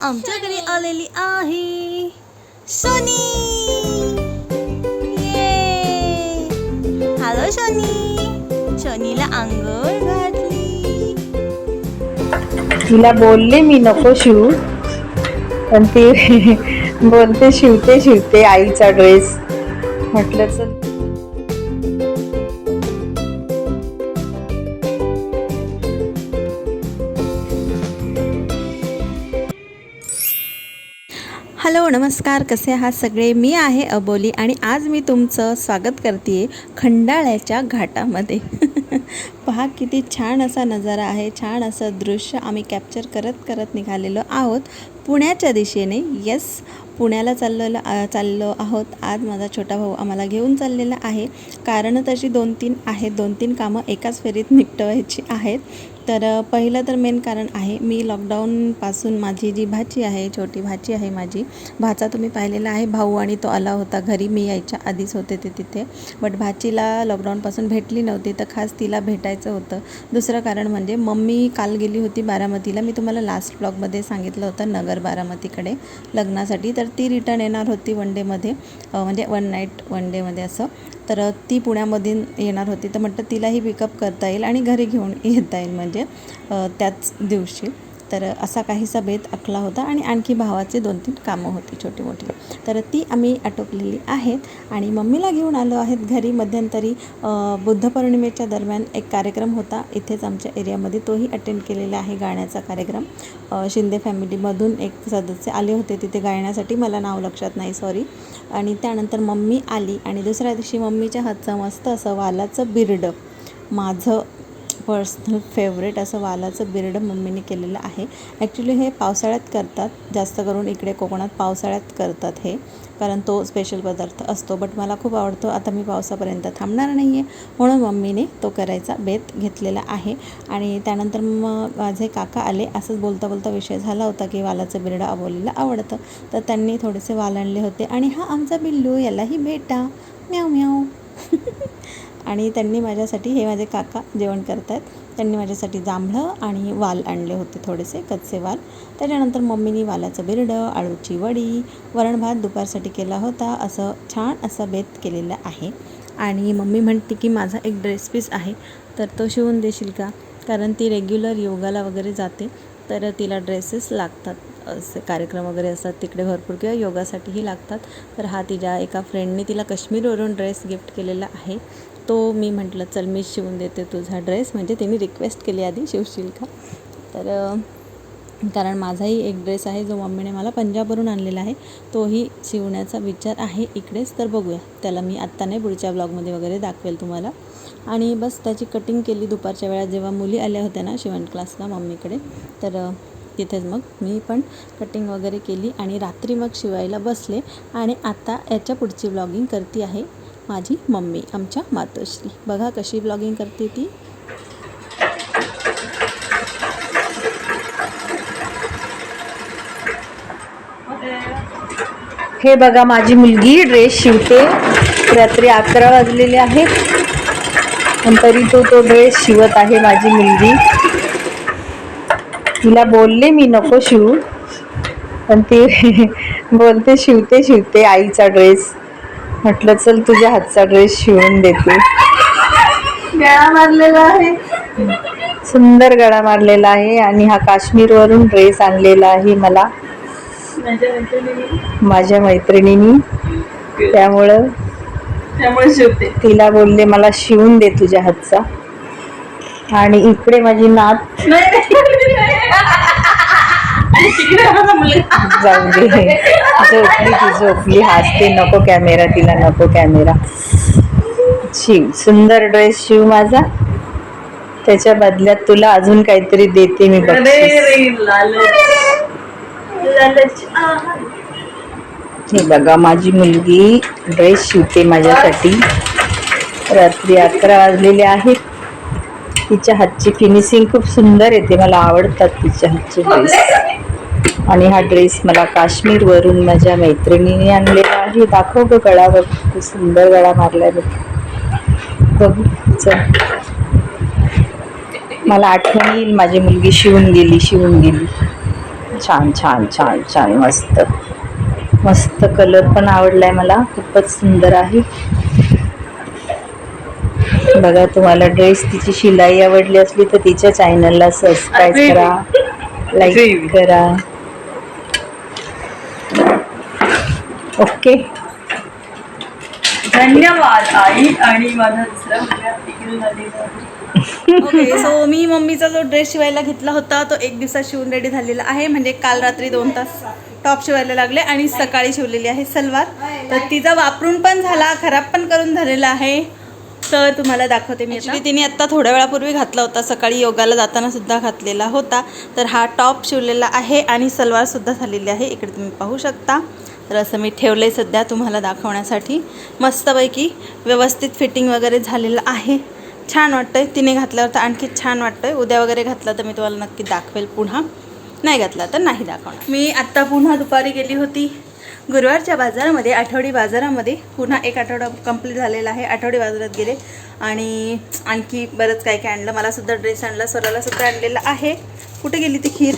आमच्या घरी आलेली आहे. सोनी. ये हॅलो सोनी. सोनीला आंघोळ घातली. तिला बोलले मी नको शिवू. पण ती बोलते शिवते शिवते आईचा ड्रेस म्हटलं चल. हॅलो नमस्कार. कसे आहात सगळे? मी आहे अबोली आणि आज मी तुमचं स्वागत करते खंडाळ्याच्या घाटामध्ये. पहा किती छान असा नजारा आहे. छान असं दृश्य आम्ही कॅप्चर करत करत निघालेलो आहोत पुण्याच्या दिशेने. येस पुण्याला चाललेलो चाललो आहोत. आज माझा छोटा भाऊ आम्हाला घेऊन चाललेला आहे. कारण तशी दोन तीन आहेत. दोन तीन कामं एकाच फेरीत निपटवायची आहेत. तर पहिलं तर मेन कारण आहे मी लॉकडाऊनपासून माझी जी भाची आहे छोटी भाची आहे माझी भाचा तुम्ही पाहिलेला आहे भाऊ आणि तो आला होता घरी मी यायच्या आधीच होते ते तिथे. बट भाचीला लॉकडाऊनपासून भेटली नव्हती तर खास तिला भेटायचं होतं. दुसरं कारण म्हणजे मम्मी काल गेली होती बारामतीला मी तुम्हाला लास्ट ब्लॉगमध्ये सांगितलं होतं नगर बारामतीकडे लग्नासाठी तर ती रिटर्न येणार होती वन डेमध्ये म्हणजे वन नाईट वन डेमध्ये असं. तर ती पुण्यामधून येणार होती. तर म्हटलं तिलाही पिकअप करता येईल आणि घरी घेऊन येता येईल. म्हणजे त्याच दिवशी. तर असा काहीसा बेत आखला होता आणि आणखी भावाचे दोन तीन कामं होती छोटी मोठी. तर ती आम्ही आटोपलेली आहेत आणि मम्मीला घेऊन आलो आहेत घरी. मध्यंतरी बुद्ध पौर्णिमेच्या दरम्यान एक कार्यक्रम होता. इथेच आमच्या एरियामध्ये तोही अटेंड केलेला आहे गाण्याचा कार्यक्रम. शिंदे फॅमिलीमधून एक सदस्य आले होते तिथे गायण्यासाठी मला नाव लक्षात नाही सॉरी आणि त्यानंतर मम्मी आली आणि दुसऱ्या दिवशी मम्मीच्या हातचं मस्त असं वालाचं बिर्ड माझं पर्सनल फेवरेट असं वालाचं बिर्ड मम्मीने केलेलं आहे. ॲक्च्युली हे पावसाळ्यात करतात जास्त करून इकडे कोकणात पावसाळ्यात करतात हे कारण तो स्पेशल पदार्थ असतो. बट मला खूप आवडतो आता मी पावसापर्यंत थांबणार नाही आहे म्हणून मम्मीने तो करायचा बेत घेतलेला आहे. आणि त्यानंतर मग माझे काका आले असंच बोलता बोलता विषय झाला होता की वालाचं बिर्ड आवलीला आवडतं. तर त्यांनी थोडेसे वाल आणले होते. आणि हा आमचा बिल्लू यालाही भेटा. म्याव म्याव. आणि त्यांनी माझ्यासाठी हे माझे काका जेवण करत आहेत त्यांनी माझ्यासाठी जांभळं आणि वाल आणले होते थोडेसे कच्चे वाल. त्याच्यानंतर मम्मीनी वालाचं बिरडं आळूची वडी वरण भात दुपारसाठी केला होता. असं छान असं बेत केलेलं आहे. आणि मम्मी म्हणते की माझा एक ड्रेस पीस आहे तर तो शिवून देशील का? कारण ती रेग्युलर योगाला वगैरे जाते तर तिला ड्रेसेस लागतात. असे कार्यक्रम वगैरे असतात तिकडे भरपूर किंवा योगासाठीही लागतात. तर हा तिच्या एका फ्रेंडने तिला काश्मीरवरून ड्रेस गिफ्ट केलेला आहे. तो मी म्हटलं चल मी शिवून देते तुझा ड्रेस. म्हणजे तिने रिक्वेस्ट केली आधी शिवशील का तर कारण माझाही एक ड्रेस आहे जो मम्मीने मला पंजाबवरून आणलेला आहे तोही शिवण्याचा विचार आहे इकडेच. तर बघूया. त्याला मी आत्ता नाही पुढच्या ब्लॉगमध्ये वगैरे दाखवेल तुम्हाला. आणि बस त्याची कटिंग केली दुपारच्या वेळात जेव्हा मुली आल्या होत्या ना शिवण क्लासला मम्मीकडे तर तिथेच मग मी पण कटिंग वगैरे केली. आणि रात्री मग शिवायला बसले. आणि आता याच्या पुढची ब्लॉगिंग करते आहे. माझी मम्मी आमच्या मातोश्री. बघा कशी ब्लॉगिंग करते ती. हे बघा माझी मुलगी ड्रेस शिवते. रात्री अकरा वाजलेले आहेत. पण तरी तो तो ड्रेस शिवत आहे माझी मुलगी. तिला बोलले मी नको शिवू. पण ती बोलते शिवते शिवते आईचा ड्रेस म्हटलं चल तुझ्या हातचा ड्रेस शिवून देते. गळा मारलेला आहे. सुंदर गळा मारलेला आहे आणि हा काश्मीरवरून ड्रेस आणलेला आहे मला. माझ्या मैत्रिणीनी. त्यामुळं त्यामुळे शिवते. तिला बोलले मला शिवून दे तुझ्या हातचा. आणि इकडे माझी नात जाऊ दे. झोपली ती झोपली हसते. नको कॅमेरा तिला नको कॅमेरा शिव सुंदर ड्रेस शिव माझा. त्याच्या बदल्यात तुला अजून काहीतरी देते मी हे बघा माझी मुलगी ड्रेस शिवते माझ्यासाठी. रात्री अकरा वाजलेले आहेत. तिच्या हातची फिनिशिंग खूप सुंदर येते. मला आवडतात तिच्या हातचे ड्रेस आणि हा ड्रेस मला काश्मीरवरून माझ्या मैत्रिणीने आणलेला आहे. दाखव ग गळा बघ खूप सुंदर गळा मारलाय बघ. मला आठवण येईल. माझी मुलगी शिवून गेली शिवून गेली. छान छान छान छान. मस्त. मस्त कलर पण आवडलाय मला. खूपच सुंदर आहे. बघा तुम्हाला ड्रेस तिची शिलाई आवडली असली तर तिच्या चॅनलला सबस्क्राईब करा. लाईक करा. ओके धन्यवाद आई आणि माझा दुसरा मुलगा तिकडून आलेला आहे. ओके सो मी मम्मीचा जो ड्रेस शिवायला घेतला होता तो एक दिवसात शिवून रेडी झालेला आहे. म्हणजे काल रात्री दोन तास टॉप शिवायला लागले आणि सकाळी शिवलेली आहे सलवार. तर तिचा वापरून पण झाला खराब पण करून झालेला आहे. तर तुम्हाला दाखवते मी ॲक्च्युली तिने आत्ता थोड्या वेळापूर्वी घातला होता. सकाळी योगाला जाताना सुद्धा घातलेला होता. तर हा टॉप शिवलेला आहे आणि सलवारसुद्धा झालेली आहे. इकडे तुम्ही पाहू शकता. तर असं मी ठेवलं आहे सध्या तुम्हाला दाखवण्यासाठी. मस्तपैकी व्यवस्थित फिटिंग वगैरे झालेलं आहे. छान वाटतं आहे तिने घातल्यावर तर आणखी छान वाटतं आहे उद्या वगैरे घातला तर मी तुम्हाला नक्की दाखवेल पुन्हा. नाही घातला तर नाही दाखवणार. मी आत्ता पुन्हा दुपारी गेली होती. गुरुवारच्या बाजारामध्ये आठवडी बाजारामध्ये. पुन्हा एक आठवडा कंप्लीट झालेला आहे. आठवडी बाजारात गेले. आणि आणखी बरंच काय काय आणलं. मला सुद्धा ड्रेस आणला. स्वरालासुद्धा आणलेला आहे. कुठे गेली ती खीर?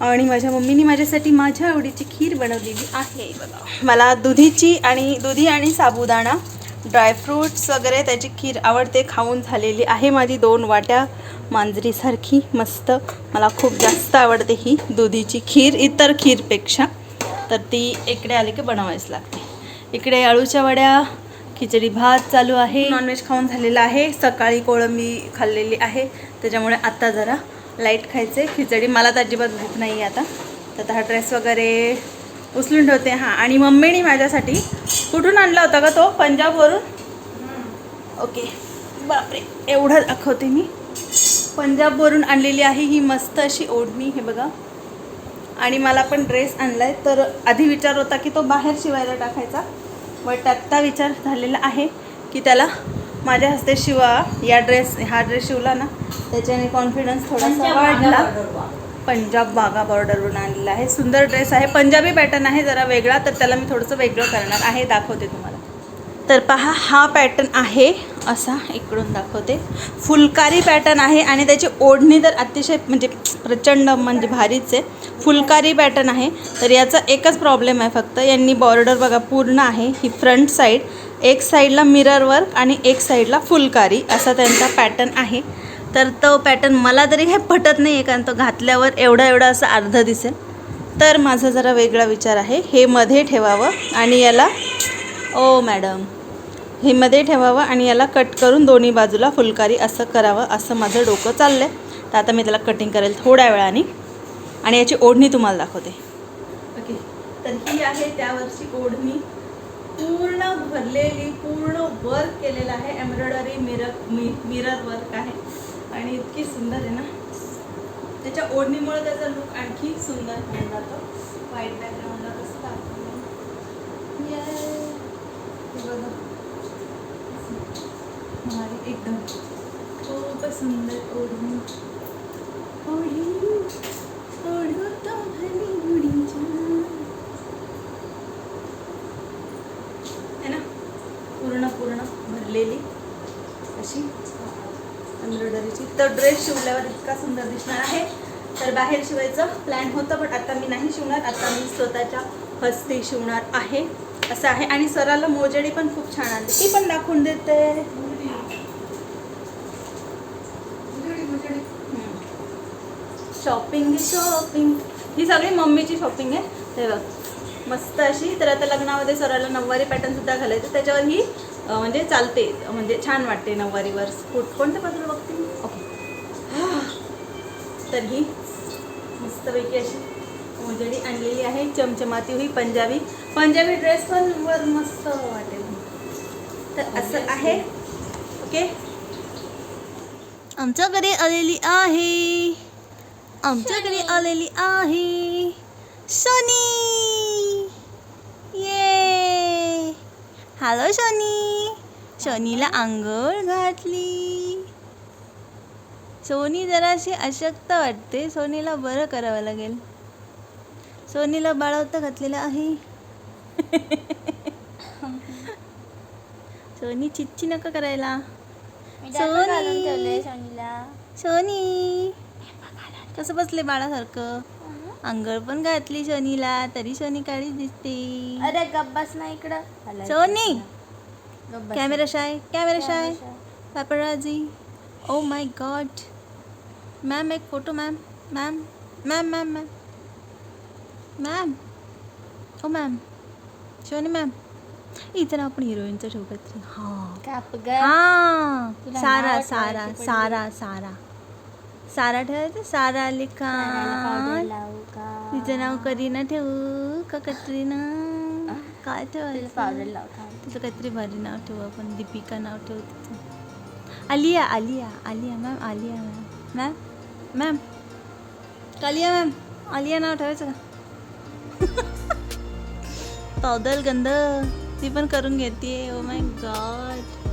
आणि माझ्या मम्मीने माझ्यासाठी माझ्या आवडीची खीर बनवलेली आहे. बघा. मला दुधीची आणि दुधी आणि साबुदाणा ड्रायफ्रूट्स वगैरे त्याची खीर आवडते खाऊन झालेली आहे माझी दोन वाट्या. मांजरीसारखी मस्त. मला खूप जास्त आवडते ही दुधीची खीर इतर खीरपेक्षा. तर ती इकडे आली की बनवावीच लागते. इकडे अळूच्या वड्या खिचडी भात चालू आहे. नॉनव्हेज खाऊन झालेलं आहे. सकाळी कोळंबी खाल्लेली आहे. त्याच्यामुळे आत्ता जरा लाइट खायचे खिचडी. मला तर अजिबात भूक नाही आहे आता. तर हा ड्रेस वगैरे उचलून ठेवते. हां आणि मम्मीने माझ्यासाठी कुठून आणला होता का तो? पंजाबवरून? ओके. बापरे. एवढं दाखवते मी. पंजाबवरून आणलेली आहे. ही मस्त अशी ओढणी हे बघा. आणि मला पण ड्रेस आणला आहे तर आधी विचार होता की तो बाहेर शिवायला टाकायचा. बट आत्ता विचार झालेला आहे की त्याला माझ्या हस्ते शिवा या ड्रेस हा ड्रेस शिवला ना त्याच्याने कॉन्फिडन्स थोडासा वाढला. पंजाब बागा बॉर्डरवरून आणलेला आहे. सुंदर ड्रेस आहे. पंजाबी पॅटर्न आहे. जरा वेगळा तर त्याला मी थोडंसं वेगळं करणार आहे. दाखवते तुम्हाला. तर पहा हा पॅटर्न आहे. असा इकडून दाखवते. फुलकारी पॅटर्न आहे आणि त्याची ओढणी तर अतिशय म्हणजे प्रचंड म्हणजे भारीच आहे. फुलकारी पॅटर्न आहे. तर याचा एकच प्रॉब्लेम आहे फक्त. यांनी बॉर्डर बघा पूर्ण आहे. ही फ्रंट साईड एक साईडला मिरर वर्क आणि एक साईडला फुलकारी असा त्यांचा पॅटर्न आहे. तर तो पॅटर्न मला तरी काही पटत नाही आहे कारण तो घातल्यावर एवढा एवढा असं अर्ध दिसेल. तर माझा जरा वेगळा विचार आहे. हे मध्ये ठेवावं आणि याला ओ मॅडम हे मध्ये ठेवावं आणि याला कट करून दोन्ही बाजूला फुलकारी असं करावं असं माझं डोकं चाललं आहे तर आता मी त्याला कटिंग करेल थोड्या वेळाने आणि याची ओढणी तुम्हाला दाखवते. ओके तर ही आहे त्यावरची ओढणी. पूर्ण भरलेली पूर्ण वर्क केलेलं आहे. एम्ब्रॉयडरी मिरर मि मिरर वर्क आहे. आणि इतकी सुंदर आहे ना? त्याच्या ओढणीमुळे त्याचा लुक आणखी सुंदर होऊन जातो. व्हाईट बॅकग्राऊंडला कसं दाखवलं बघा. एकदम. खूप सुंदर ओढणी. ओढी ओढू तो भली उडीच्या. है ना पूर्ण भरलेली अशी एम्ब्रॉयडरीची. तर ड्रेस शिवल्यावर इतका सुंदर दिसणार आहे. तर बाहेर शिवायचं प्लॅन होतं पण आता मी नाही शिवणार. आता मी स्वतःच्या हस्ते शिवणार आहे असं आहे. आणि सराला मोजडी पण खूप छान आणली ती पण दाखवून देते. शॉपिंग शॉपिंग ही सगळी मम्मीची शॉपिंग आहे. ते बघ. मस्त अशी. तर आता लग्नामध्ये सराला नऊवारी पॅटर्न सुद्धा घालायचं. त्याच्यावर ही म्हणजे चालते. म्हणजे छान वाटते नऊवारीवर. कुठ कोणत्या बाजूला बघते? मी ओके तर ही मस्तपैकी अशी मोजडी आणलेली आहे. चमचमाती हुई पंजाबी. पंजाबी ड्रेस पण वर मस्त वाटेल. तर असं आहे. ओके? आमच्या घरी आलेली आहे. आमच्या घरी आलेली आहे. सोनी ये हॅलो सोनी सोनीला आंघोळ घातली. सोनी जराशी अशक्त वाटते. सोनीला बरं करावं लागेल. सोनीला बाळवतं घातलेलं आहे. सोनी चिच्ची नका करायला. सोनी. सोनी. कसं बसले बाळासारखं? अंघोळ पण घातली सोनीला तरी सोनी काळी दिसते. अरे गब्बास ना इकडं. Soni! Gabbas camera shy camera shy. paparazzi oh my god. Ma'am एक photo ma'am ma'am ma'am ma'am ma'am ma'am ओ मॅम शिवानी मॅम इथं ना आपण हिरोईनचं काहीतरी हां. काप ग. हां. तुला सारा नाव सारा ठेवायची सारा सारा. सारा ठेवायचं? सारा लावू का? तिचं नाव करीना ठेवू का कटरीना? काय ठेवायचं? पावडर लावू का? तिचं काहीतरी भारी नाव ठेवू आपण. दीपिका नाव ठेवू तिचं. Alia Alia Alia ma'am Alia ma'am. Ma'am ma'am. Kaliya ma'am Alia नाव ठेवायचं का? तौदल गंध. ती पण करून घेते. ओ माय गॉड